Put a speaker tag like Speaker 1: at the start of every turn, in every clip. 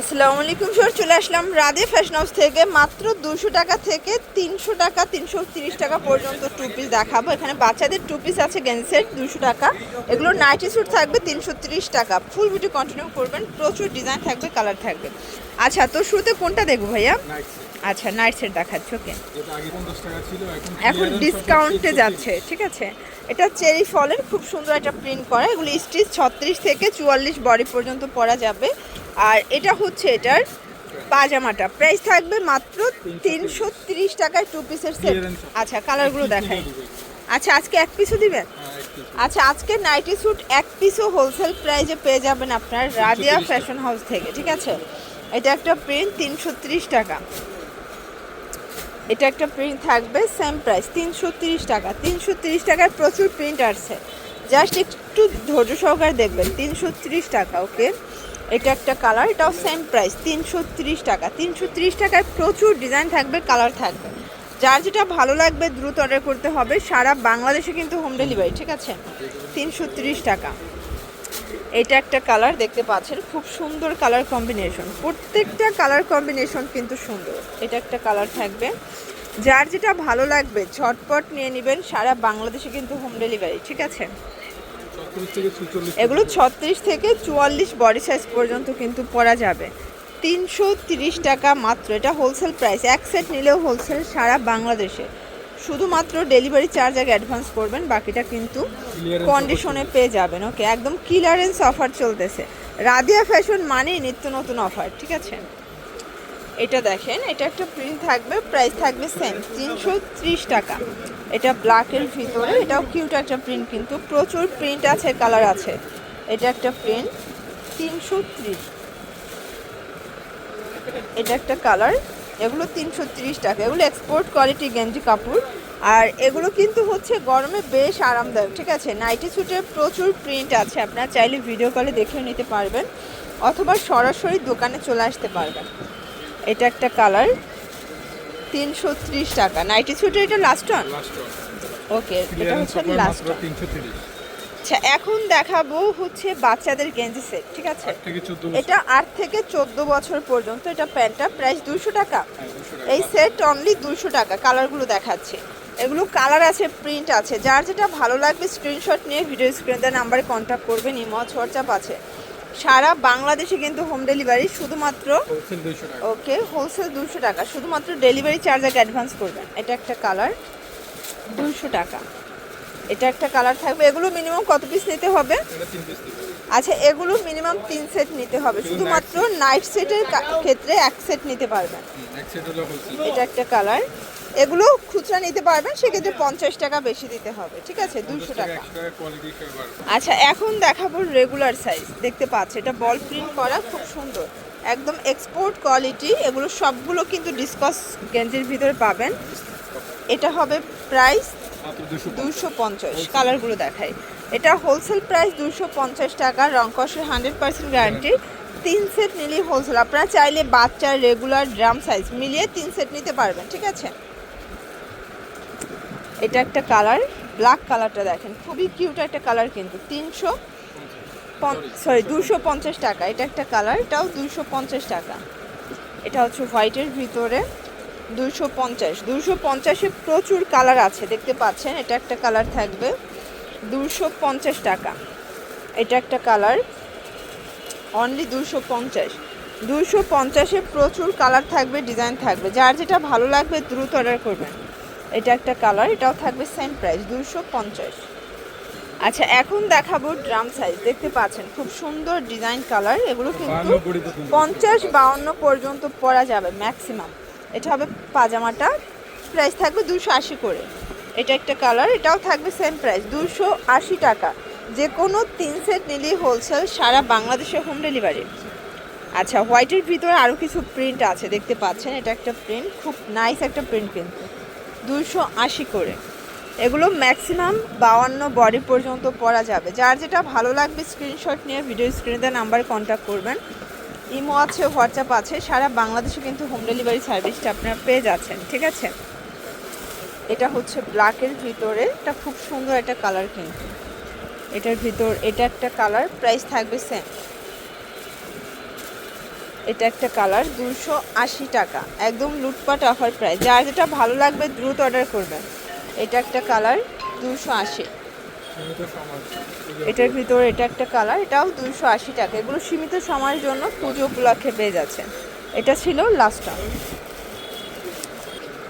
Speaker 1: আসসালামু আলাইকুম স্যার চলে আসলাম রাধে ফ্যাশন হাউস থেকে। মাত্র দুশো টাকা থেকে তিনশো টাকা তিনশো তিরিশ টাকা পর্যন্ত টু পিস দেখাবো। এখানে বাচ্চাদের টু পিস আছে গেন্সের দুশো টাকা। এগুলো নাইটি স্যুট থাকবে তিনশো তিরিশ টাকা। ফুল ভিডিও কন্টিনিউ করবেন প্রচুর ডিজাইন থাকবে কালার থাকবে। আচ্ছা তো শুরুতে কোনটা দেখব ভাইয়া? আচ্ছা নাইট সেট দেখাচ্ছ ওকে
Speaker 2: এখন
Speaker 1: ডিসকাউন্টে যাচ্ছে ঠিক আছে? এটা চেরি ফলের খুব সুন্দর একটা প্রিন্ট করা। এগুলো স্টিচ ছত্রিশ থেকে চুয়াল্লিশ বডি পর্যন্ত পরা যাবে। আর এটা হচ্ছে এটার পাজামাটা। প্রাইস থাকবে মাত্র তিনশো তিরিশ টাকায় টু পিসের সেট আচ্ছা কালারগুলো দেখাই। আচ্ছা আজকে এক পিসও দিবেন?
Speaker 2: হ্যাঁ,
Speaker 1: আচ্ছা আজকে নাইটি স্যুট এক পিসও হোলসেল প্রাইজে পেয়ে যাবেন আপনার রাদিয়া ফ্যাশন হাউস থেকে ঠিক আছে? এটা একটা প্রিন্ট তিনশো ত্রিশ টাকা। এটা একটা প্রিন্ট থাকবে সেম প্রাইস তিনশো তিরিশ টাকা। তিনশো তিরিশ টাকায় প্রচুর প্রিন্ট আসছে। জাস্ট একটু ধৈর্য সহকারে দেখবেন তিনশো তিরিশ টাকা ওকে এটা একটা কালার এটাও সেম প্রাইস তিনশো টাকা। তিনশো টাকায় প্রচুর ডিজাইন থাকবে কালার থাকবে। যার যেটা ভালো লাগবে দ্রুত অর্ডার করতে হবে, সারা বাংলাদেশে কিন্তু হোম ডেলিভারি ঠিক আছে? তিনশো টাকা। এটা একটা কালার দেখতে পাচ্ছেন, খুব সুন্দর কালার কম্বিনেশন প্রত্যেকটা কালার কম্বিনেশন কিন্তু সুন্দর। এটা একটা কালার থাকবে। যার যেটা ভালো লাগবে, ঝটপট নিয়ে নেবেন, সারা বাংলাদেশে কিন্তু হোম ডেলিভারি ঠিক আছে?
Speaker 2: 36 থেকে 46
Speaker 1: এগুলো ছত্রিশ থেকে চুয়াল্লিশ বডি সাইজ পর্যন্ত কিন্তু পরা যাবে। তিনশো তিরিশ টাকা মাত্র। এটা হোলসেল প্রাইস এক সেট নিলেও হোলসেল সারা বাংলাদেশে। শুধুমাত্র ডেলিভারি চার্জ আগে অ্যাডভান্স করবেন বাকিটা কিন্তু কন্ডিশনে পেয়ে যাবেন। ওকে একদম ক্লিয়ারেন্স অফার চলতেছে। রাদিয়া ফ্যাশন মানেই নিত্য নতুন অফার ঠিক আছে? এটা দেখেন এটা একটা প্রিন্ট থাকবে প্রাইস থাকবে সেম তিনশো ত্রিশ টাকা। এটা ব্ল্যাকের ভিতরে, এটাও কিউট একটা প্রিন্ট কিন্তু প্রচুর প্রিন্ট আছে কালার আছে। এটা একটা প্রিন্ট তিনশো ত্রিশ। এটা একটা কালার এগুলো তিনশো ত্রিশ টাকা। এগুলো এক্সপোর্ট কোয়ালিটি গেঞ্জি কাপড়। আর এগুলো কিন্তু হচ্ছে গরমে বেশ আরামদায়ক, ঠিক আছে? নাইটি স্যুটে প্রচুর প্রিন্ট আছে, আপনারা চাইলে ভিডিও কলে দেখে নিতে পারবেন। অথবা সরাসরি দোকানে চলে আসতে পারবেন। এটা একটা কালার তিনশো ত্রিশ টাকা। নাইটি স্যুটে এটা লাস্ট
Speaker 2: লাস্ট
Speaker 1: ওকে এটা হচ্ছে লাস্ট
Speaker 2: 330
Speaker 1: আচ্ছা এখন দেখাবো হচ্ছে বাচ্চাদের গেঞ্জি সেট ঠিক আছে?
Speaker 2: আট থেকে 14
Speaker 1: এটা আট থেকে চোদ্দ বছর পর্যন্ত এটা প্যান্টটা প্রাইস দুশো টাকা।
Speaker 2: 200 টাকা।
Speaker 1: এই সেট অনলি দুশো টাকা কালারগুলো দেখাচ্ছে। এগুলো কালার আছে প্রিন্ট আছে। যার যেটা ভালো লাগবে স্ক্রিনশট নিয়ে ভিডিও স্ক্রিনে নাম্বারে কন্ট্যাক্ট করবেন ইমজ হোয়াটসঅ্যাপ আছে। সারা বাংলাদেশে কিন্তু হোম ডেলিভারি শুধুমাত্র
Speaker 2: হোলসেল 200 টাকা।
Speaker 1: ওকে হোলসেল দুশো টাকা। শুধুমাত্র ডেলিভারি চার্জ আগে অ্যাডভান্স করবেন। এটা একটা কালার দুশো টাকা। এটা একটা কালার থাকবে। এগুলো মিনিমাম কত পিস নিতে হবে। আচ্ছা এগুলো মিনিমাম তিন সেট নিতে হবে। শুধুমাত্র নাইট সেটের ক্ষেত্রে এক সেট নিতে পারবেন। এটা একটা কালার এগুলো খুচরা নিতে পারবেন সেক্ষেত্রে পঞ্চাশ টাকা বেশি দিতে হবে ঠিক আছে? দুশো টাকা আচ্ছা এখন দেখাবো রেগুলার সাইজ দেখতে পাচ্ছি এটা বল প্রিন্ট করা খুব সুন্দর। একদম এক্সপোর্ট কোয়ালিটি এগুলো সবগুলো কিন্তু ডিসকস গেঞ্জির ভিতরে পাবেন। এটা হবে প্রাইস
Speaker 2: মাত্র 200
Speaker 1: দুশো পঞ্চাশ। কালারগুলো দেখাই। এটা হোলসেল প্রাইস দুশো পঞ্চাশ টাকা রং কষের হান্ড্রেড পার্সেন্ট গ্যারান্টি তিন সেট নিলেই হোলসেল আপনারা চাইলে বাচ্চার রেগুলার ড্রাম সাইজ মিলিয়ে তিন সেট নিতে পারবেন ঠিক আছে? এটা একটা কালার ব্ল্যাক কালারটা দেখেন। খুবই কিউট একটা কালার কিন্তু তিনশো সরি দুশো পঞ্চাশ। টাকা। এটা একটা কালার এটাও দুশো পঞ্চাশ টাকা। এটা হচ্ছে হোয়াইটের ভিতরে। দুশো পঞ্চাশ। দুশো পঞ্চাশে প্রচুর কালার আছে দেখতে পাচ্ছেন? এটা একটা কালার থাকবে। দুশো পঞ্চাশ টাকা। এটা একটা কালার। অনলি দুশো পঞ্চাশ। দুশো পঞ্চাশে প্রচুর কালার থাকবে ডিজাইন থাকবে। যার যেটা ভালো লাগবে দ্রুত অর্ডার করবেন। এটা একটা কালার এটাও থাকবে সেম প্রাইস দুশো পঞ্চাশ। আচ্ছা এখন দেখাবো ড্রাম সাইজ দেখতে পাচ্ছেন খুব সুন্দর ডিজাইন কালার এগুলো কিন্তু পঞ্চাশ বাউন্ন পর্যন্ত পরা যাবে ম্যাক্সিমাম এটা হবে পাজামাটা প্রাইস থাকবে দুশো আশি করে। এটা একটা কালার এটাও থাকবে সেম প্রাইস দুশো আশি টাকা। যে কোনো তিন সেট নিলেই হোলসেল সারা বাংলাদেশে হোম ডেলিভারি আচ্ছা হোয়াইটের ভিতরে আরও কিছু প্রিন্ট আছে, দেখতে পাচ্ছেন, এটা একটা প্রিন্ট খুব নাইস একটা প্রিন্ট কিন্তু। দুশো আশি করে। এগুলো ম্যাক্সিমাম বাউান্ন বডি পর্যন্ত পরা যাবে। যার যেটা ভালো লাগবে স্ক্রিনশট নিয়ে ভিডিও স্ক্রিনে নাম্বারে কন্ট্যাক্ট করবেন। ইমো আছে, হোয়াটসঅ্যাপ আছে, সারা বাংলাদেশে কিন্তু হোম ডেলিভারি সার্ভিসটা আপনারা পেয়ে যাচ্ছেন, ঠিক আছে? এটা হচ্ছে ব্ল্যাকের ভিতরে, এটা খুব সুন্দর একটা কালার কিন্তু। এটার ভিতর, এটা একটা কালার প্রাইস থাকবে সেম এটা একটা কালার দুশো আশি টাকা, একদম লুটপাট অফার প্রাইস যার যেটা ভালো লাগবে, দ্রুত অর্ডার করবেন। এটা একটা কালার দুশো আশি। এটার ভিতরে এটা একটা কালার এটাও দুইশো আশি টাকা। এগুলো সীমিত সময়ের জন্য পুজো উপলক্ষে পেয়ে যাচ্ছেন এটা ছিল লাস্টটা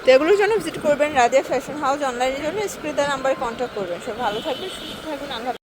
Speaker 1: তো এগুলোর জন্য ভিজিট করবেন রাজিয়া ফ্যাশন হাউস অনলাইনের জন্য। স্ক্রিন নাম্বারে কন্ট্যাক্ট করবেন। সব ভালো থাকবেন সুস্থ থাকবেন আল্লাহ।